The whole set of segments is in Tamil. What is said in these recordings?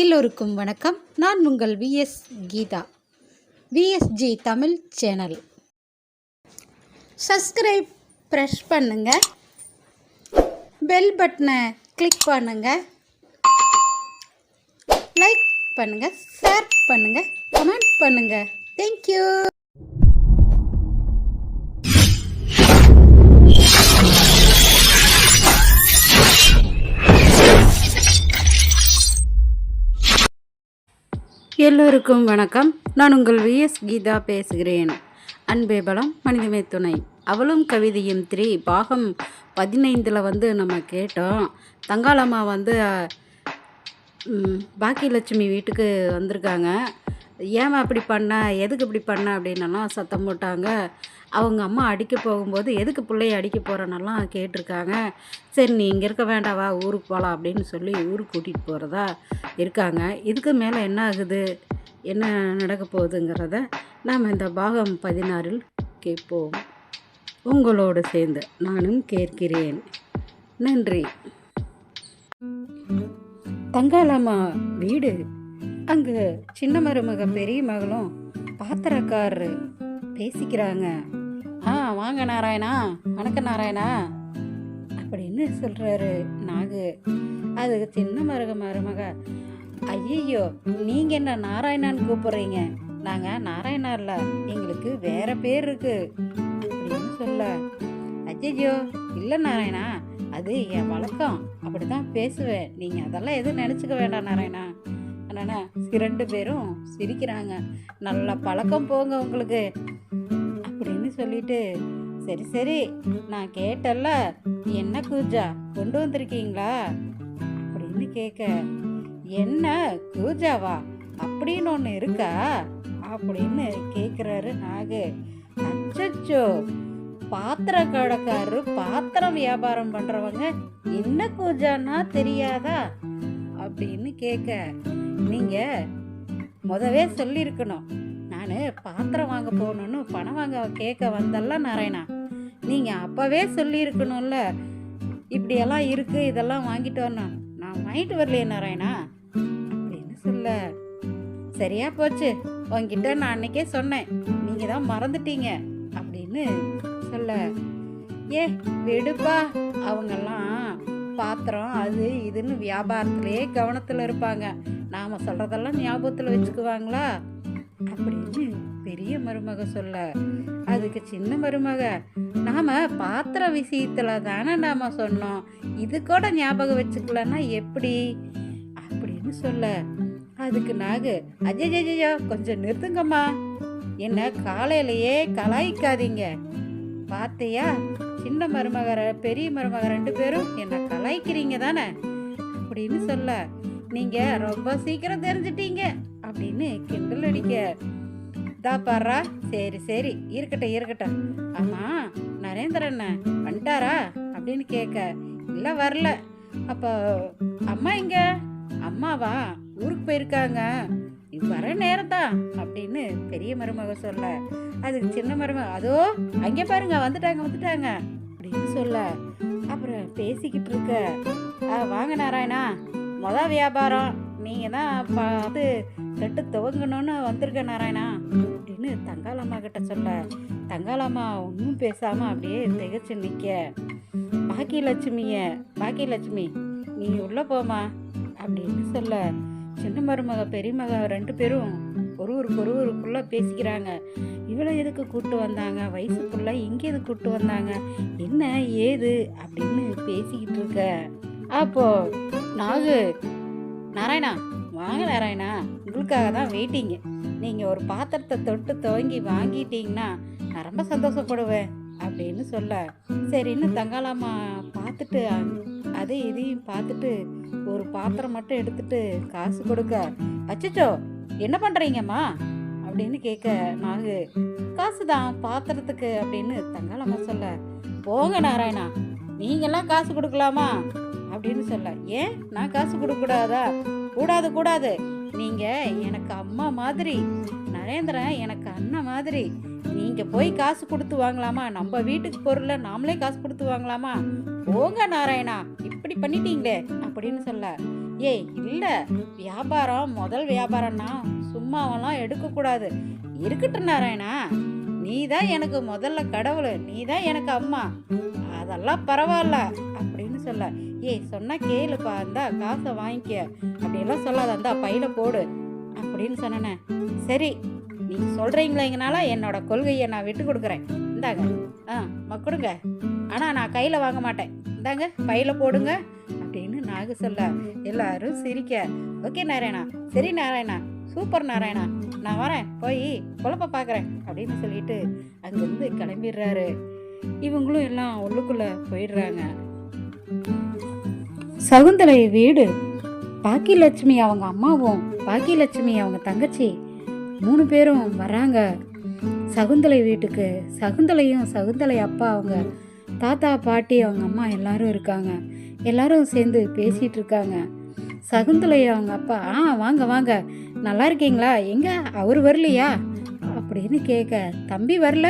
எல்லோருக்கும் வணக்கம். நான் உங்கள் V S Geetha. V S G Tamil channel subscribe brush பண்ணுங்கள் பெல் பட்டனை கிளிக் பண்ணுங்கள் லைக் பண்ணுங்க ஷேர் பண்ணுங்க கமெண்ட் பண்ணுங்க. தேங்க்யூ எல்லோருக்கும் வணக்கம். நான் உங்கள் விஎஸ் கீதா பேசுகிறேன். அன்பே பலம் மனிதமே துணை. அவளும் கவிதையும் த்ரீ பாகம் பதினைந்தில் வந்து நம்ம கேட்டோம். தங்காளம்மா வந்து பாக்கியலட்சுமி வீட்டுக்கு வந்திருக்காங்க. ஏமா அப்படி பண்ண? எதுக்கு இப்படி பண்ண? அப்படின்னலாம் சத்தம் போட்டாங்க. அவங்க அம்மா அடிக்க போகும்போது எதுக்கு பிள்ளைய அடிக்க போகிறனெல்லாம் கேட்டிருக்காங்க. சரி நீ இங்கே இருக்க வேண்டாவா ஊருக்கு போகலாம் அப்படின்னு சொல்லி ஊருக்கு கூட்டிகிட்டு போகிறதா இருக்காங்க. இதுக்கு மேலே என்ன ஆகுது? என்ன நடக்க போகுதுங்கிறத நாம் இந்த பாகம் பதினாறில் கேட்போம். உங்களோடு சேர்ந்து நானும் கேட்கிறேன். நன்றி. தங்காளம்மா வீடு? அங்கே சின்ன மருமக பெரிய மகளும் பாத்திரக்காரரு பேசிக்கிறாங்க. ஆ வாங்க நாராயணா வணக்கம் நாராயணா. அப்படின்னு சொல்கிறாரு நாகு. அதுக்கு சின்ன மருக மருமக. ஐயோ நீங்கள் என்ன நாராயணான்னு கூப்பிட்றீங்க? நாங்கள் நாராயணா இல்லை எங்களுக்கு வேற பேர் இருக்கு. அப்படின்னு சொல்ல ஐயோ இல்லை நாராயணா அது என் வழக்கம். அப்படி தான் பேசுவேன். நீங்கள் அதெல்லாம் எதுவும் நினச்சிக்க வேண்டாம் நாராயணா. அண்ணா ரெண்டு பேரும் சிரிக்கிறாங்க. நல்ல பழக்கம் போங்க உங்களுக்கு. அப்படின்னு சொல்லிட்டு சரி சரி நான் கேட்டல்ல என்ன கூஜா கொண்டு வந்திருக்கீங்களா? அப்படின்னு கேட்க என்ன கூஜாவா? அப்படின்னு ஒன்று இருக்கா? அப்படின்னு கேட்குறாரு நாகு. அச்சச்சோ! பாத்திர கடைக்காரரு பாத்திரம் வியாபாரம் பண்ணுறவங்க என்ன கூஜான்னா தெரியாதா? அப்படின்னு கேட்க நீங்கள் முதவே சொல்லியிருக்கணும் நான் பாத்திரம் வாங்க போகணுன்னு பணம் வாங்க கேட்க வந்தல்ல நாராயணா. நீங்கள் அப்போவே சொல்லியிருக்கணும்ல இப்படியெல்லாம் இருக்குது இதெல்லாம் வாங்கிட்டு வரணும். நான் வாங்கிட்டு வரலையே நாராயணா. அப்படின்னு சொல்ல. சரியா போச்சு. உங்ககிட்ட நான் அன்னைக்கே சொன்னேன். நீங்கள் தான் மறந்துட்டீங்க. அப்படின்னு சொல்ல ஏ விடுப்பா. அவங்கெல்லாம் பாத்திரம் அது இதுன்னு வியாபாரத்திலே கவனத்தில் இருப்பாங்க. நாம் சொல்கிறதெல்லாம் ஞாபகத்தில் வச்சுக்குவாங்களா? அப்படின்னு பெரிய மருமக சொல்ல. அதுக்கு சின்ன மருமக நாம் பாத்திர விஷயத்தில் தானே நாம் சொன்னோம். இது கூட ஞாபகம் வச்சுக்கலன்னா எப்படி? அப்படின்னு சொல்ல. அதுக்கு நாகு அஜய் அஜய்ஜய்யோ கொஞ்சம் நிறுத்துங்கம்மா. என்ன காலையிலேயே கலாய்க்காதீங்க. பார்த்தியா சின்ன மருமக பெரிய மருமக ரெண்டு பேரும் என்ன கலாய்க்கிறீங்க தானே? அப்படின்னு சொல்ல நீங்க ரொம்ப சீக்கிரம் தெரிஞ்சிட்டீங்க அப்படின்னு கிண்டல் அடிக்க. இதா பாரா சரி சரி இருக்கட்டும் இருக்கட்டும். ஆமா நரேந்திரண்ண வந்துட்டாரா? அப்படின்னு கேட்க. இல்லை வரல. அப்போ அம்மா எங்க? அம்மாவா? ஊருக்கு போயிருக்காங்க. இது வர நேரம்தான் அப்படின்னு பெரிய மருமக சொல்ல. அதுக்கு சின்ன மருமக அதோ அங்கே பாருங்க வந்துட்டாங்க வந்துட்டாங்க. அப்படின்னு சொல்ல அப்புறம் பேசிக்கிட்டு இருக்க. வாங்க நாராயணா. மொதல் வியாபாரம். நீங்கள் தான் பார்த்து கட்டு துவங்கணும்னு வந்திருக்க நாராயணா. அப்படின்னு தங்காளம்மா கிட்ட சொல்ல. தங்காளம்மா ஒன்றும் பேசாமல் அப்படியே திகச்சு நிற்க பாக்கியலட்சுமிய பாக்கியலட்சுமி நீ உள்ளே போமா அப்படின்னு சொல்ல சின்ன மருமக பெரிய மக ரெண்டு பேரும் ஒருவருக்கு ஒருவருக்குள்ளே பேசிக்கிறாங்க. இவளை எதுக்கு கூப்பிட்டு வந்தாங்க? வயசுக்குள்ளே இங்கே எதுக்கு கூப்பிட்டு வந்தாங்க? என்ன ஏது? அப்படின்னு பேசிக்கிட்டு இருக்க. அப்போ நாகு நாராயணா வாங்க நாராயணா. உங்களுக்காக தான் வெயிட்டிங்க நீங்கள் ஒரு பாத்திரத்தை தொட்டு துவங்கி வாங்கிட்டீங்கன்னா நான் ரொம்ப சந்தோஷப்படுவேன் அப்படின்னு சொல்ல. சரின்னு தங்காளம்மா பார்த்துட்டு அதை இதையும் பார்த்துட்டு ஒரு பாத்திரம் மட்டும் எடுத்துட்டு காசு கொடுக்க. அச்சச்சோ என்ன பண்ணுறீங்கம்மா அப்படின்னு கேட்க நாகு காசு தான் பாத்திரத்துக்கு அப்படின்னு தங்காளம்மா சொல்ல போங்க நாராயணா நீங்களாம் காசு கொடுக்கலாமா? அப்படின்னு சொல்ல ஏன்? நான் காசு கொடுக்கக்கூடாதா கூடாது கூடாது. நீங்க எனக்கு அம்மா மாதிரி நரேந்திரன் எனக்கு அண்ணன் மாதிரி நீங்க போய் காசு கொடுத்து வாங்கலாமா? நம்ம வீட்டுக்கு பொருளை நாமளே காசு கொடுத்து வாங்கலாமா? போங்க நாராயணா இப்படி பண்ணிட்டீங்களே அப்படின்னு சொல்ல ஏய் இல்லை. வியாபாரம் முதல் வியாபாரம்னா சும்மாவெல்லாம் எடுக்கக்கூடாது. இருக்கட்டும் நாராயணா. நீ தான் எனக்கு முதல்ல கடவுள். நீ தான் எனக்கு அம்மா. அதெல்லாம் பரவாயில்ல அப்படின்னு சொல்ல. ஏய் சொன்னா கேளுப்பா. இந்தா காசை வாங்கிக்க. அப்படியெல்லாம் சொல்லாத. இந்தா பையில போடு அப்படின்னு சொன்னேன். சரி நீ சொல்றீங்களேங்கனால என்னோட கொள்கையை நான் விட்டு கொடுக்குறேன். இந்தாங்க. ஆ கொடுங்க ஆனால் நான் கையில் வாங்க மாட்டேன். இந்தாங்க பையில போடுங்க. அப்படின்னு நாக சொல்ல எல்லாரும் சிரிக்க. ஓகே நாராயணா சரி நாராயணா சூப்பர் நாராயணா நான் வரேன் போய் குழப்ப பார்க்குறேன் அப்படின்னு சொல்லிட்டு அங்கேருந்து கிளம்பிடுறாரு. இவங்களும் எல்லாம் உள்ளுக்குள்ளே போயிடுறாங்க. சகுந்தலை வீடு பாக்கியலட்சுமி அவங்க அம்மாவும் பாக்கியலட்சுமி அவங்க தங்கச்சி மூணு பேரும் வராங்க சகுந்தலை வீட்டுக்கு சகுந்தலையும் சகுந்தலை அப்பா அவங்க தாத்தா பாட்டி அவங்க அம்மா எல்லாரும் இருக்காங்க. எல்லாரும் சேர்ந்து பேசிகிட்டு இருக்காங்க சகுந்தலையா அவங்க அப்பா ஆ வாங்க வாங்க. நல்லா இருக்கீங்களா? எங்க? அவர் வரலையா? அப்படின்னு கேட்க தம்பி வரல?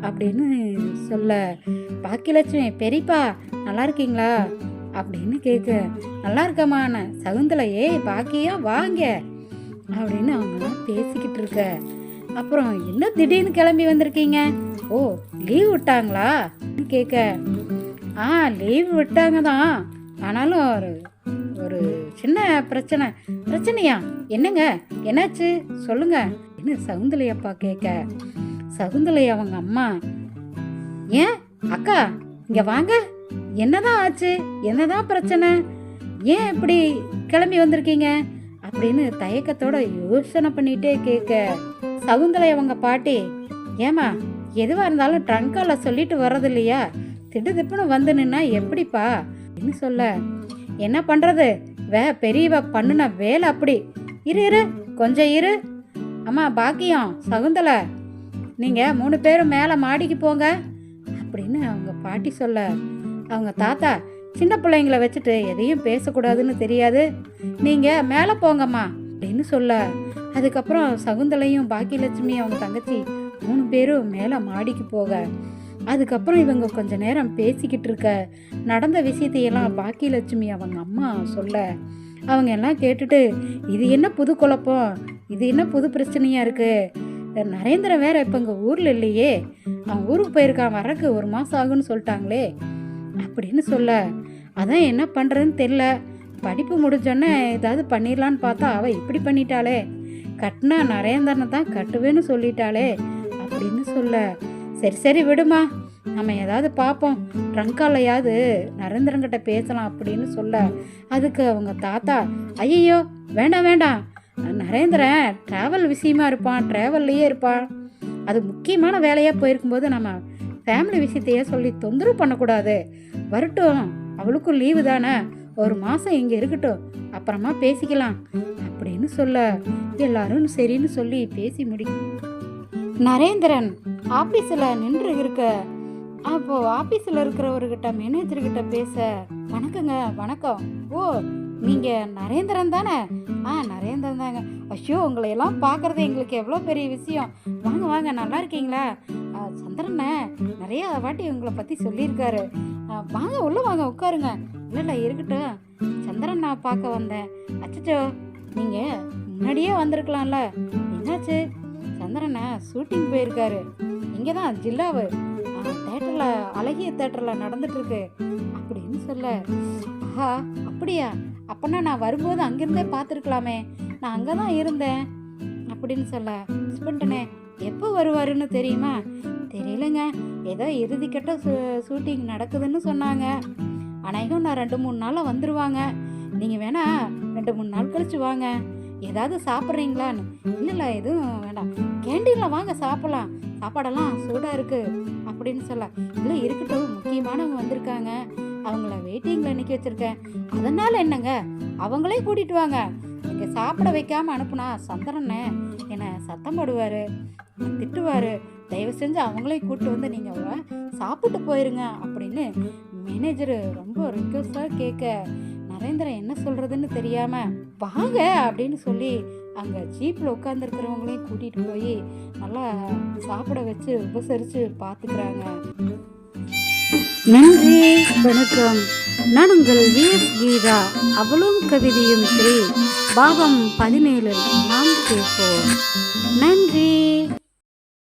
அப்படின்னு சொல்ல பாக்கியலட்சுமி பெரியப்பா நல்லா இருக்கீங்களா? அப்படின்னு கேட்க நல்லா இருக்கமான சகுந்தலை ஏய் வாங்க. அப்படின்னு அவங்களாம் பேசிக்கிட்டு இருக்க அப்புறம் என்ன திடீர்னு கிளம்பி வந்திருக்கீங்க? ஓ லீவ் விட்டாங்களா? கேட்க ஆ லீவ் விட்டாங்க தான் ஆனாலும் ஒரு ஒரு சின்ன பிரச்சனை. பிரச்சனையா? என்னங்க? என்னாச்சு? சொல்லுங்க. என்ன சகுந்தலையப்பா கேட்க? சகுந்தலை அவங்க அம்மா. ஏன்? அக்கா இங்க வாங்க. என்னதான் ஆச்சு? என்னதான் பிரச்சனை? ஏன் இப்படி கிளம்பி வந்திருக்கீங்க? அப்படின்னு தயக்கத்தோட யோசனை பண்ணிட்டே கேட்க. சகுந்தலை அவங்க பாட்டி ஏமா எதுவாக இருந்தாலும் ட்ரங்கால சொல்லிட்டு வர்றது இல்லையா திடுதிப்புன்னு வந்து நின்னா எப்படிப்பா? அப்படின்னு சொல்ல? என்ன பண்றது? வே பெரியவ பண்ணுன வேலை அப்படி. இரு இரு கொஞ்சம் இரு. அம்மா பாக்கியம் சகுந்தலை நீங்கள் மூணு பேரும் மேலே மாடிக்கு போங்க. அப்படின்னு அவங்க பாட்டி சொல்ல. அவங்க தாத்தா சின்ன பிள்ளைங்கள வச்சுட்டு எதையும் பேசக்கூடாதுன்னு தெரியாது. நீங்கள் மேலே போங்கம்மா அப்படின்னு சொல்ல. அதுக்கப்புறம் சகுந்தலையும் பாக்கியலட்சுமி அவங்க தங்கச்சி மூணு பேரும் மேலே மாடிக்கு போக. அதுக்கப்புறம் இவங்க கொஞ்ச நேரம் பேசிக்கிட்டு இருக்க நடந்த விஷயத்தையெல்லாம் பாக்கியலட்சுமி அவங்க அம்மா சொல்ல அவங்க எல்லாம் கேட்டுட்டு இது என்ன புது குழப்பம்? இது என்ன புது பிரச்சனையா இருக்கு? நரேந்திரன் வேற இப்போ இங்கே ஊரில் இல்லையே. அவன் ஊருக்கு போயிருக்கான் வரக்கு ஒரு மாதம் ஆகுன்னு சொல்லிட்டாங்களே. அப்படின்னு சொல்ல அதான் என்ன பண்ணுறதுன்னு தெரில படிப்பு முடிஞ்சோன்னே ஏதாவது பண்ணிடலான்னு பார்த்தா அவள் இப்படி பண்ணிட்டாளே. கட்டினா நரேந்திரனை தான் கட்டுவேன்னு சொல்லிட்டாளே. அப்படின்னு சொல்ல சரி சரி விடுமா. நம்ம ஏதாவது பார்ப்போம் ட்ரங்காலையாவது நரேந்திரங்கிட்ட பேசலாம் அப்படின்னு சொல்ல அதுக்கு அவங்க தாத்தா ஐயோ வேண்டாம் வேண்டாம். நரேந்திரன் ட்ராவல் விஷயமா இருப்பான் ட்ராவல்லையே இருப்பான். அது முக்கியமான வேலையாக போயிருக்கும்போது நம்ம ஃபேமிலி விஷயத்தையே சொல்லி தொந்தரவு பண்ணக்கூடாது. வரட்டும் அவளுக்கும் லீவு தானே. ஒரு மாதம் இங்கே இருக்கட்டும். அப்புறமா பேசிக்கலாம். அப்படின்னு சொல்ல எல்லாரும் சரின்னு சொல்லி பேசி முடி நரேந்திரன் ஆபீஸ்ல நின்று இருக்க. அப்போ ஆபீஸ்ல இருக்கிறவர்கிட்ட மேனேஜர்கிட்ட பேச வணக்கங்க வணக்கம். ஓ நீங்க நரேந்திரன் தானே? ஆ நரேந்திரன் தாங்க. ஐயோ உங்களை எல்லாம் பார்க்கறது எங்களுக்கு எவ்வளோ பெரிய விஷயம். வாங்க வாங்க நல்லா இருக்கீங்களா? சந்திரண்ண நிறைய வாட்டி உங்களை பற்றி சொல்லியிருக்காரு. வாங்க உள்ளே வாங்க உட்காருங்க. இல்லை இல்லை இருக்கட்டும். சந்திரன் நான் பார்க்க வந்தேன். அச்சச்சோ நீங்கள் முன்னாடியே வந்திருக்கலாம்ல. என்னாச்சு? சந்திரனை ஷூட்டிங் போயிருக்காரு. இங்கே தான் ஜில்லாவு தேட்டரில் அழகிய தேட்டரில் நடந்துட்டுருக்கு. அப்படின்னு சொல்ல ஆஹா அப்படியா? அப்போனா நான் வரும்போது அங்கேருந்தே பார்த்துருக்கலாமே. நான் அங்கே தான் இருந்தேன். அப்படின்னு சொல்ல மிஸ் எப்போ வருவாருன்னு தெரியுமா? தெரியலங்க. ஏதோ இறுதிக்கட்ட ஷூட்டிங் நடக்குதுன்னு சொன்னாங்க. அநேகம் நான் ரெண்டு மூணு நாளில் வந்துடுவாங்க நீங்கள் வேணா ரெண்டு மூணு நாள் கழிச்சு வாங்க. ஏதாவது சாப்பிட்றீங்களான்னு? இல்லை எதுவும் வேண்டாம். கேண்டீனில் வாங்க சாப்பிடலாம். சாப்பாடெல்லாம் சூடாக இருக்குது அப்படின்னு சொல்ல. இல்லை இருக்கட்டும் முக்கியமானவங்க வந்திருக்காங்க. அவங்கள வெயிட்டிங்கில் நிற்க வச்சுருக்கேன். அதனால் என்னங்க? அவங்களே கூட்டிகிட்டு வாங்க. இங்கே சாப்பிட வைக்காமல் அனுப்புனா சந்திரண்ணே என்னை? சத்தம் போடுவார். திட்டுவார். தயவு செஞ்சு அவங்களையும் கூப்பிட்டு வந்து நீங்கள் சாப்பிட்டு போயிருங்க அப்படின்னு மேனேஜரு ரொம்ப ரிக்வஸ்டாக கேட்க. நரேந்திரன் என்ன சொல்கிறதுன்னு தெரியாமல் வாங்க அப்படின்னு சொல்லி அங்கே ஜீப்பில் உட்காந்துருக்கிறவங்களையும் கூட்டிகிட்டு போய் நல்லா சாப்பிட வச்சு உபசரித்து பார்த்துக்கிறாங்க நன்றி வணக்கம். நான் உங்கள் விஎஸ் கீதா. அவளும் கவிதையும் த்ரீ. பாகம் பதினேழு நாம் கேட்போம். நன்றி.